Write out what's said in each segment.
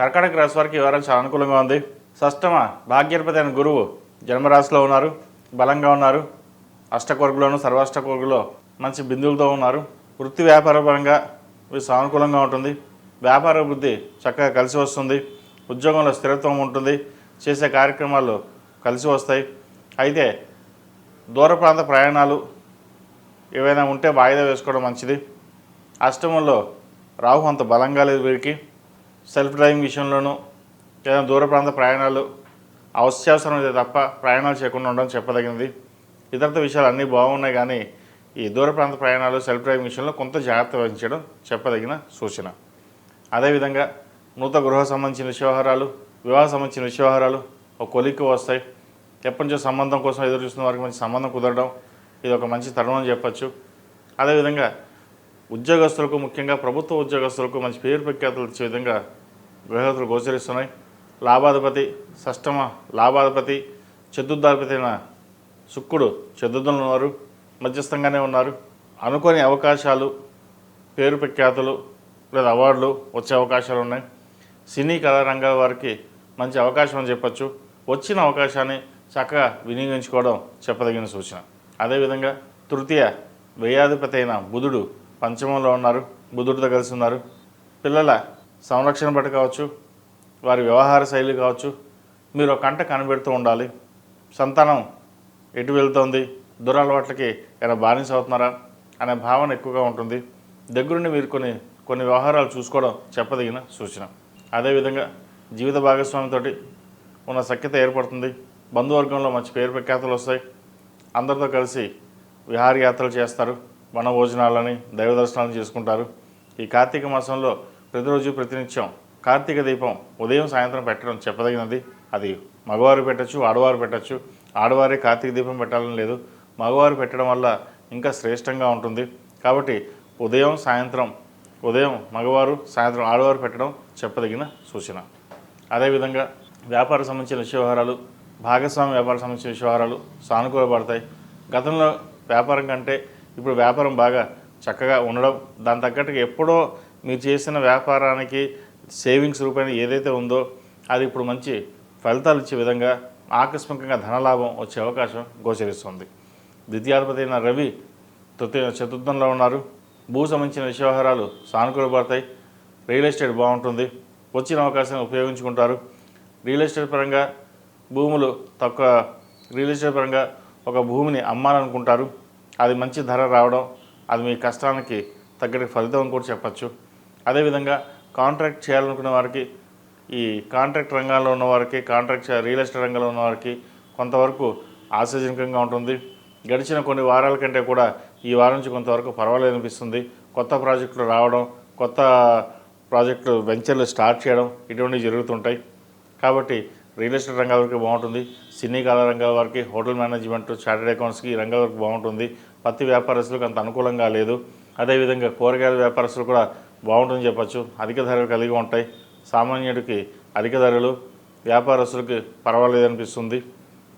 కర్కాటక రాశి వారికి ఈ చాలా అనుకూలంగా ఉంది. షష్టమ భాగ్యపతి అయిన గురువు జన్మరాశిలో ఉన్నారు బలంగా ఉన్నారు అష్టకొరుగులోను సర్వాష్టకొరుగులో మంచి బిందువులతో ఉన్నారు. వృత్తి వ్యాపార పరంగా సానుకూలంగా ఉంటుంది. వ్యాపార వృద్ధి చక్కగా కలిసి వస్తుంది. ఉద్యోగంలో స్థిరత్వం ఉంటుంది. చేసే కార్యక్రమాలు కలిసి వస్తాయి. అయితే దూర ప్రాంత ప్రయాణాలు ఏవైనా ఉంటే వాయిదా వేసుకోవడం మంచిది. అష్టమంలో రాహు అంత బలంగా లేదు వీరికి. సెల్ఫ్ డ్రైవింగ్ విషయంలోనూ ఏదైనా దూర ప్రాంత ప్రయాణాలు అత్యవసరం అయితే తప్ప ప్రయాణాలు చేయకుండా ఉండడం చెప్పదగినది. ఇతరత విషయాలు అన్నీ బాగున్నాయి కానీ ఈ దూర ప్రాంత ప్రయాణాలు సెల్ఫ్ డ్రైవింగ్ విషయంలో కొంత జాగ్రత్త వహించడం చెప్పదగిన సూచన. అదేవిధంగా నూతన గృహ సంబంధించిన వ్యవహారాలు వివాహ సంబంధించిన వ్యవహారాలు ఒక కొలిక్కి వస్తాయి. ఎప్పటి నుంచో సంబంధం కోసం ఎదురు చూస్తున్న వారికి మంచి సంబంధం కుదరడం ఇది ఒక మంచి తరుణం అని చెప్పచ్చు. అదేవిధంగా ఉద్యోగస్తులకు ముఖ్యంగా ప్రభుత్వ ఉద్యోగస్తులకు మంచి పేరు ప్రఖ్యాతులు ఇచ్చే విధంగా గ్రహతులు గోచరిస్తున్నాయి. లాభాధిపతి షష్టమ లాభాధిపతి చతుర్థాధిపతి అయిన శుక్రుడు చతుర్థంలో ఉన్నారు మధ్యస్థంగానే ఉన్నారు. అనుకోని అవకాశాలు పేరు ప్రఖ్యాతులు లేదా అవార్డులు వచ్చే అవకాశాలు ఉన్నాయి. సినీ కళారంగాల వారికి మంచి అవకాశం అని చెప్పచ్చు. వచ్చిన అవకాశాన్ని చక్కగా వినియోగించుకోవడం చెప్పదగిన సూచన. అదేవిధంగా తృతీయ వ్యయాధిపతి అయిన బుధుడు పంచమంలో ఉన్నారు. బుధుడితో కలిసి ఉన్నారు. పిల్లల సంరక్షణ బట్టి కావచ్చు వారి వ్యవహార శైలి కావచ్చు మీరు ఒక కంట కనిపెడుతూ ఉండాలి. సంతానం ఎటు వెళ్తోంది దురలవాట్లకి ఏమైనా బానిస అవుతున్నారా అనే భావన ఎక్కువగా ఉంటుంది. దగ్గరుండి మీరు కొన్ని కొన్ని వ్యవహారాలు చూసుకోవడం చెప్పదగిన సూచన. అదేవిధంగా జీవిత భాగస్వామితోటి ఉన్న సఖ్యత ఏర్పడుతుంది. బంధువర్గంలో మంచి పేరు ప్రఖ్యాతలు వస్తాయి. అందరితో కలిసి విహారయాత్రలు చేస్తారు. వన భోజనాలని దైవ దర్శనాలను చేసుకుంటారు. ఈ కార్తీక మాసంలో ప్రతిరోజు ప్రతినిత్యం కార్తీక దీపం ఉదయం సాయంత్రం పెట్టడం చెప్పదగినది. అది మగవారు పెట్టచ్చు ఆడవారు పెట్టచ్చు. ఆడవారే కార్తీక దీపం పెట్టాలని లేదు. మగవారు పెట్టడం వల్ల ఇంకా శ్రేష్టంగా ఉంటుంది. కాబట్టి ఉదయం సాయంత్రం ఉదయం మగవారు సాయంత్రం ఆడవారు పెట్టడం చెప్పదగిన సూచన. అదేవిధంగా వ్యాపార సంబంధించిన విషయవహారాలు భాగస్వామి వ్యాపార సంబంధించిన వ్యవహారాలు సానుకూలపడతాయి గతంలో వ్యాపారం కంటే ఇప్పుడు వ్యాపారం బాగా చక్కగా ఉండడం దాని తగ్గట్టుగా ఎప్పుడో మీరు చేసిన వ్యాపారానికి సేవింగ్స్ రూపాయలు ఏదైతే ఉందో అది ఇప్పుడు మంచి ఫలితాలు ఇచ్చే విధంగా ఆకస్మికంగా ధనలాభం వచ్చే అవకాశం గోచరిస్తుంది. ద్వితీయాధిపతి అయిన రవి తృతీయ చతుర్థంలో ఉన్నారు. భూ సంబంధించిన వ్యవహారాలు సానుకూలపడతాయి రియల్ ఎస్టేట్ బాగుంటుంది. వచ్చిన అవకాశాన్ని ఉపయోగించుకుంటారు. రియల్ ఎస్టేట్ పరంగా భూములు తక్కువ రియల్ ఎస్టేట్ పరంగా ఒక భూమిని అమ్మాలనుకుంటారు. అది మంచి ధర రావడం అది మీ కష్టానికి తగ్గటి ఫలితం అని కూడా చెప్పచ్చు. అదేవిధంగా కాంట్రాక్ట్ చేయాలనుకునే వారికి ఈ కాంట్రాక్ట్ రంగాల్లో ఉన్న వారికి కాంట్రాక్ట్ రియల్ ఎస్టేట్ రంగంలో ఉన్న వారికి కొంతవరకు ఆశాజనకంగా ఉంటుంది. గడిచిన కొన్ని వారాల కంటే కూడా ఈ వారం నుంచి కొంతవరకు పర్వాలేదు అనిపిస్తుంది. కొత్త ప్రాజెక్టులు రావడం కొత్త ప్రాజెక్టులు వెంచర్లు స్టార్ట్ చేయడం ఇటువంటివి జరుగుతుంటాయి. కాబట్టి రియల్ ఎస్టేట్ రంగాల వరకు బాగుంటుంది. సినీ కళా రంగాల వారికి హోటల్ మేనేజ్మెంట్ చార్టెడ్ అకౌంట్స్కి ఈ రంగాల వరకు బాగుంటుంది. పత్తి వ్యాపారస్తులకు అంత అనుకూలంగా లేదు. అదేవిధంగా కూరగాయల వ్యాపారస్తులు కూడా బాగుంటుందని చెప్పచ్చు. అధిక ధరలు కలిగి ఉంటాయి. సామాన్యుడికి అధిక ధరలు వ్యాపారస్తులకి పర్వాలేదు అనిపిస్తుంది.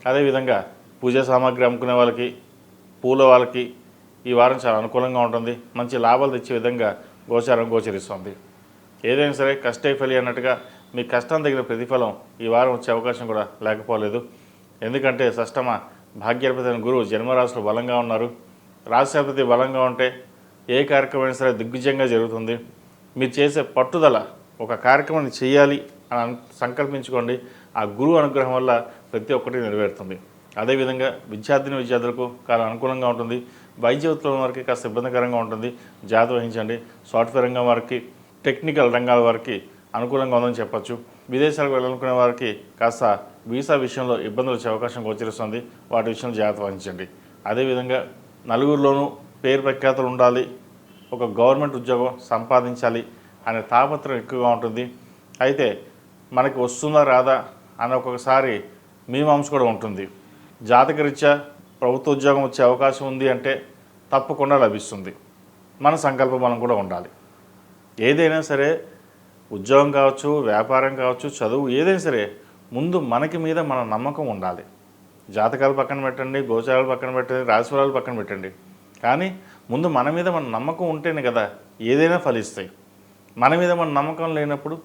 అదేవిధంగా పూజా సామాగ్రి అమ్ముకునే వాళ్ళకి పూల వాళ్ళకి ఈ వారం చాలా అనుకూలంగా ఉంటుంది. మంచి లాభాలు తెచ్చే విధంగా గోచారం గోచరిస్తుంది. ఏదైనా సరే కష్టే ఫలి అన్నట్టుగా మీ కష్టం తగిన ప్రతిఫలం ఈ వారం వచ్చే అవకాశం కూడా లేకపోలేదు. ఎందుకంటే షష్టమ భాగ్యాధిపతి అయిన గురువు జన్మరాశులు బలంగా ఉన్నారు. రాశిపతి బలంగా ఉంటే ఏ కార్యక్రమం సరే దిగ్విజయంగా జరుగుతుంది. మీరు చేసే పట్టుదల ఒక కార్యక్రమాన్ని చేయాలి అని సంకల్పించుకోండి. ఆ గురువు అనుగ్రహం వల్ల ప్రతి ఒక్కటి నెరవేరుతుంది. అదేవిధంగా విద్యార్థిని విద్యార్థులకు కాలం అనుకూలంగా ఉంటుంది. వైద్య వృత్తుల వారికి కాస్త ఇబ్బందికరంగా ఉంటుంది. జాగ్రత్త వహించండి. సాఫ్ట్వేర్ రంగం వారికి టెక్నికల్ రంగాల వారికి అనుకూలంగా ఉందని చెప్పొచ్చు. విదేశాలకు వెళ్ళాలనుకునే వారికి కాస్త వీసా విషయంలో ఇబ్బందులు వచ్చే అవకాశం గోచరిస్తుంది. వాటి విషయంలో జాగ్రత్త వహించండి. అదేవిధంగా నలుగురిలోనూ పేరు ప్రఖ్యాతలు ఉండాలి ఒక గవర్నమెంట్ ఉద్యోగం సంపాదించాలి అనే తాపత్రం ఎక్కువగా ఉంటుంది. అయితే మనకి వస్తుందా రాదా అని ఒక్కొక్కసారి మీమాంస కూడా ఉంటుంది. జాతకరీత్యా ప్రభుత్వ ఉద్యోగం వచ్చే అవకాశం ఉంది అంటే తప్పకుండా లభిస్తుంది. మన సంకల్ప బలం కూడా ఉండాలి. ఏదైనా సరే ఉద్యోగం కావచ్చు వ్యాపారం కావచ్చు చదువు ఏదైనా సరే ముందు మనకి మీద మన నమ్మకం ఉండాలి. జాతకాలు పక్కన పెట్టండి గోచారాలు పక్కన పెట్టండి రాశిఫలాలు పక్కన పెట్టండి. కానీ ముందు మన మీద మన నమ్మకం ఉంటేనే కదా ఏదైనా ఫలిస్తాయి. మన మీద మన నమ్మకం లేనప్పుడు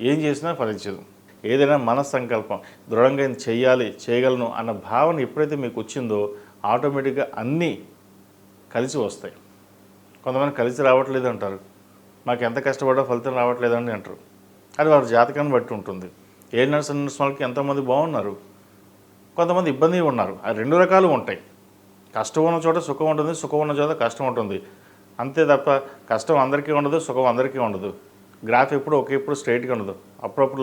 ఏం చేసినా ఫలించదు. ఏదైనా మన సంకల్పం దృఢంగా చేయాలి చేయగలను అన్న భావన ఎప్పుడైతే మీకు వచ్చిందో ఆటోమేటిక్గా అన్నీ కలిసి వస్తాయి. కొంతమంది కలిసి రావట్లేదు అంటారు. మాకు ఎంత కష్టపడ్డా ఫలితం రావట్లేదని అంటారు. అది వారి జాతకాన్ని బట్టి ఉంటుంది. ఏ నర్సు నర్సు వాళ్ళకి ఎంతోమంది బాగున్నారు. కొంతమంది ఇబ్బంది ఉన్నారు. అది రెండు రకాలు ఉంటాయి. కష్టం ఉన్న చోట సుఖం ఉంటుంది సుఖం ఉన్న చోట కష్టం ఉంటుంది. అంతే తప్ప కష్టం అందరికీ ఉండదు సుఖం అందరికీ ఉండదు. గ్రాఫ్ ఎప్పుడు ఒకే ఎప్పుడు స్ట్రైట్గా ఉండదు. అప్పుడప్పుడు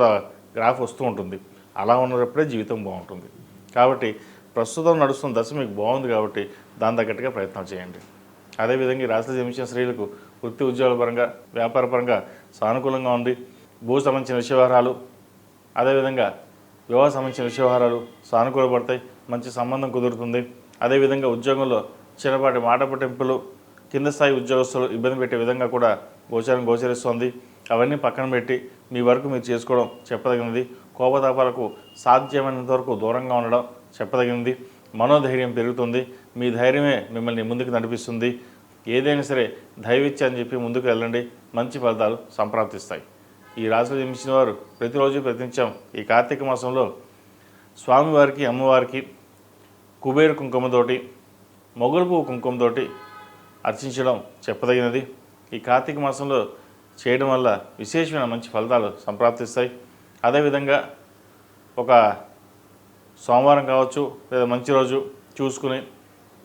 గ్రాఫ్ వస్తూ ఉంటుంది. అలా ఉన్నప్పుడే జీవితం బాగుంటుంది. కాబట్టి ప్రస్తుతం నడుస్తున్న దశ మీకు బాగుంది కాబట్టి దాని తగ్గట్టుగా ప్రయత్నం చేయండి. అదేవిధంగా ఈ రాశిలో జన్మించిన స్త్రీలకు వృత్తి ఉద్యోగాల పరంగా వ్యాపార పరంగా సానుకూలంగా ఉంది భూ సంబంధించిన విషయవహారాలు అదేవిధంగా వివాహ సంబంధించిన విషయవహారాలు సానుకూలపడతాయి మంచి సంబంధం కుదురుతుంది. అదేవిధంగా ఉద్యోగంలో చిన్నపాటి మాట పట్టింపులు కింద స్థాయి ఉద్యోగస్తులు ఇబ్బంది పెట్టే విధంగా కూడా గోచరం గోచరిస్తోంది. అవన్నీ పక్కన పెట్టి మీ వరకు మీరు చేసుకోవడం చెప్పదగినది. కోపతాపాలకు సాధ్యమైనంత వరకు దూరంగా ఉండడం చెప్పదగినది. మనోధైర్యం పెరుగుతుంది. మీ ధైర్యమే మిమ్మల్ని ముందుకు నడిపిస్తుంది. ఏదైనా సరే దైవిత్య అని చెప్పి ముందుకు వెళ్ళండి. మంచి ఫలితాలు సంప్రాప్తిస్తాయి. ఈ రాశిలో జన్మించిన వారు ప్రతిరోజు ప్రతినిత్యం ఈ కార్తీక మాసంలో స్వామివారికి అమ్మవారికి కుబేరు కుంకుమతోటి మొగలు కుంకుమతోటి అర్చించడం చెప్పదగినది. ఈ కార్తీక మాసంలో చేయడం వల్ల విశేషమైన మంచి ఫలితాలు సంప్రాప్తిస్తాయి. అదేవిధంగా ఒక సోమవారం కావచ్చు లేదా మంచి రోజు చూసుకుని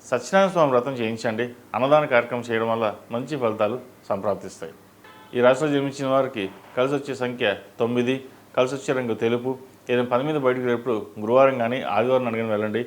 సత్యనారాయణ స్వామి వ్రతం చేయించండి. అన్నదాన కార్యక్రమం చేయడం వల్ల మంచి ఫలితాలు సంప్రాప్తిస్తాయి. ఈ రాశిలో జన్మించిన వారికి కలిసి వచ్చే సంఖ్య తొమ్మిది కలిసి వచ్చే రంగు తెలుపు. ఏదైనా పని మీద బయటకు రేపు గురువారం కానీ ఆదివారం అడిగిన వెళ్ళండి.